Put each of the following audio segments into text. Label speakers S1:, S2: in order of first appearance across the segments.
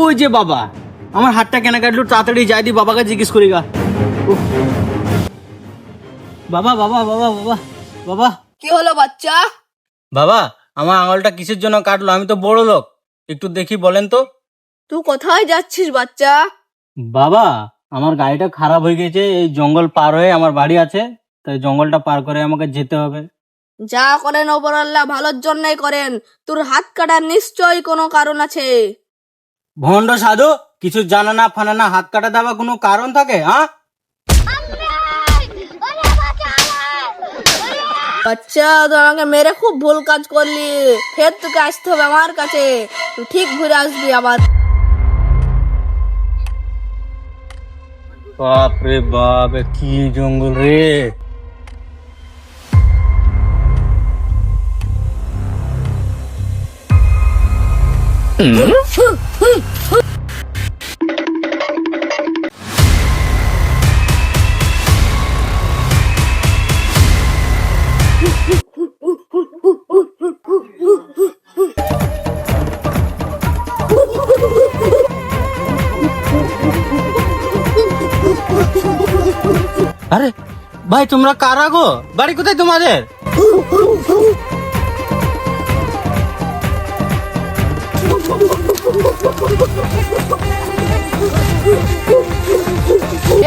S1: ওই যে বাবা আমার হাতটা কেন কাটলো তাড়াতাড়ি যাই দি বাবাকে জিজ্ঞেস করি গা। বাবা বাবা বাবা বাবা বাবা।
S2: কি হলো বাচ্চা?
S1: বাবা আমার আঙুলটা কিসের জন্য কাটলো? আমি তো বড় লোক। একটু দেখি বলেন তো।
S2: তুই কোথায় যাচ্ছিস বাচ্চা?
S1: বাবা আমার গাড়িটা খারাপ হয়ে গেছে এই জঙ্গল পার হয়ে আমার বাড়ি আছে তাই জঙ্গলটা পার করে আমাকে যেতে হবে।
S2: যা করেন ওপর আল্লাহ ভালোর জন্যই করেন। তোর হাত কাটার নিশ্চয়ই কোনো কারণ আছে।
S1: ভণ্ড সাধু কিছু জানা না ফানা না হাত কাটা দেওয়া কোনো কারণ থাকে হ্যাঁ
S2: বাচ্চা তুই আমাকে মেরে খুব ভুল কাজ করলি। ফের তোকে আসতে হবে আমার কাছে। তুই ঠিক ঘুরে আসবি আবার।
S1: বাপ রে বাপ এ কি জঙ্গল রে আরে, ভাই, তোমরা কারা গো? বাড়ি কোথায় তোমাদের?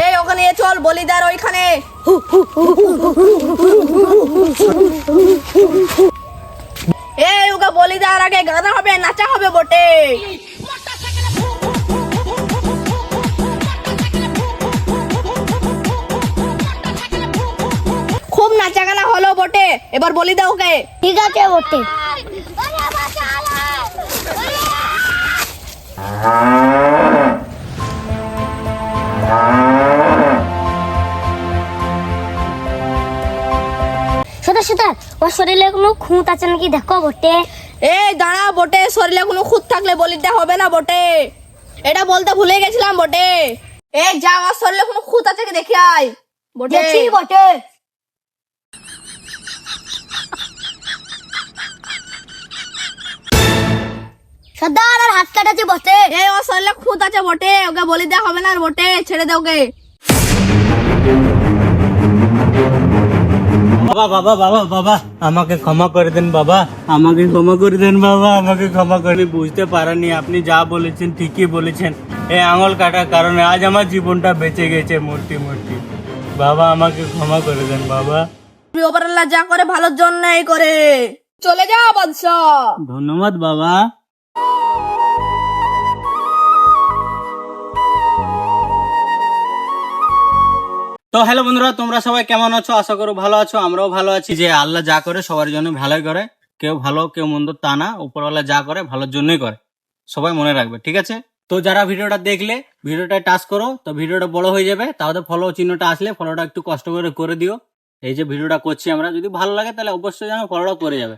S2: এই, ওখানে চল, বলিদার ওইখানে। এই ওকে বলিদার, আগে গানা হবে, নাচা হবে বটে। গানা হলো বটে। এবার বলি দাও ওকে।
S3: ঠিক আছে বটে। সেটা সেটা ওর শরীরে কোনো খুঁত আছে নাকি দেখো বটে।
S2: এই দাঁড়া বটে শরীরে কোনো খুঁত থাকলে বলিটা হবে না বটে। এটা বলতে ভুলে গেছিলাম বটে। এই যা আমার শরীরে কোনো খুঁত আছে কি দেখি আয়। বটে।
S3: বটে। সর্দার আর হাত কাটাছে বটে?
S2: এই ওর শরীরে খুঁত আছে বটে ওকে বলি দেওয়া হবে না আর বটে ছেড়ে দে ওকে।
S1: বাবা বাবা বাবা বাবা আমাকে ক্ষমা করে দেন বাবা আমাকে ক্ষমা করে দেন বাবা আমাকে ক্ষমা করে বুঝতে পারেননি আপনি যা বলেছেন ঠিকই বলেছেন। এই আঙুল কাটার কারণে আজ আমার জীবনটা বেঁচে গেছে মূর্তি মূর্তি। বাবা আমাকে ক্ষমা করে দেন বাবা।
S2: তুই ওপর আল্লাহ যা করে ভালোর জন্যই করে। চলে যা বাদশাহ
S1: ধন্যবাদ বাবা। তো হ্যালো বন্ধুরা, তোমরা সবাই কেমন আছো? আশা করো ভালো আছো, আমরাও ভালো আছি। যে আল্লাহ যা করে, সবার জন্য ভালোই করে। কেউ ভালো, কেউ মন্দ তা না। উপরওয়ালা যা করে, ভালোর জন্যই করে। সবাই মনে রাখবে, ঠিক আছে? তো যারা ভিডিওটা দেখলে ভিডিওটা টাচ করো, তো ভিডিওটা বড় হয়ে যাবে। তাহলে ফলো চিহ্নটা আসলে ফলোটা একটু কষ্ট করে করে দিও। এই যে ভিডিওটা করছি আমরা, যদি ভালো লাগে তাহলে অবশ্যই যেন ফলোটা করে যাবে।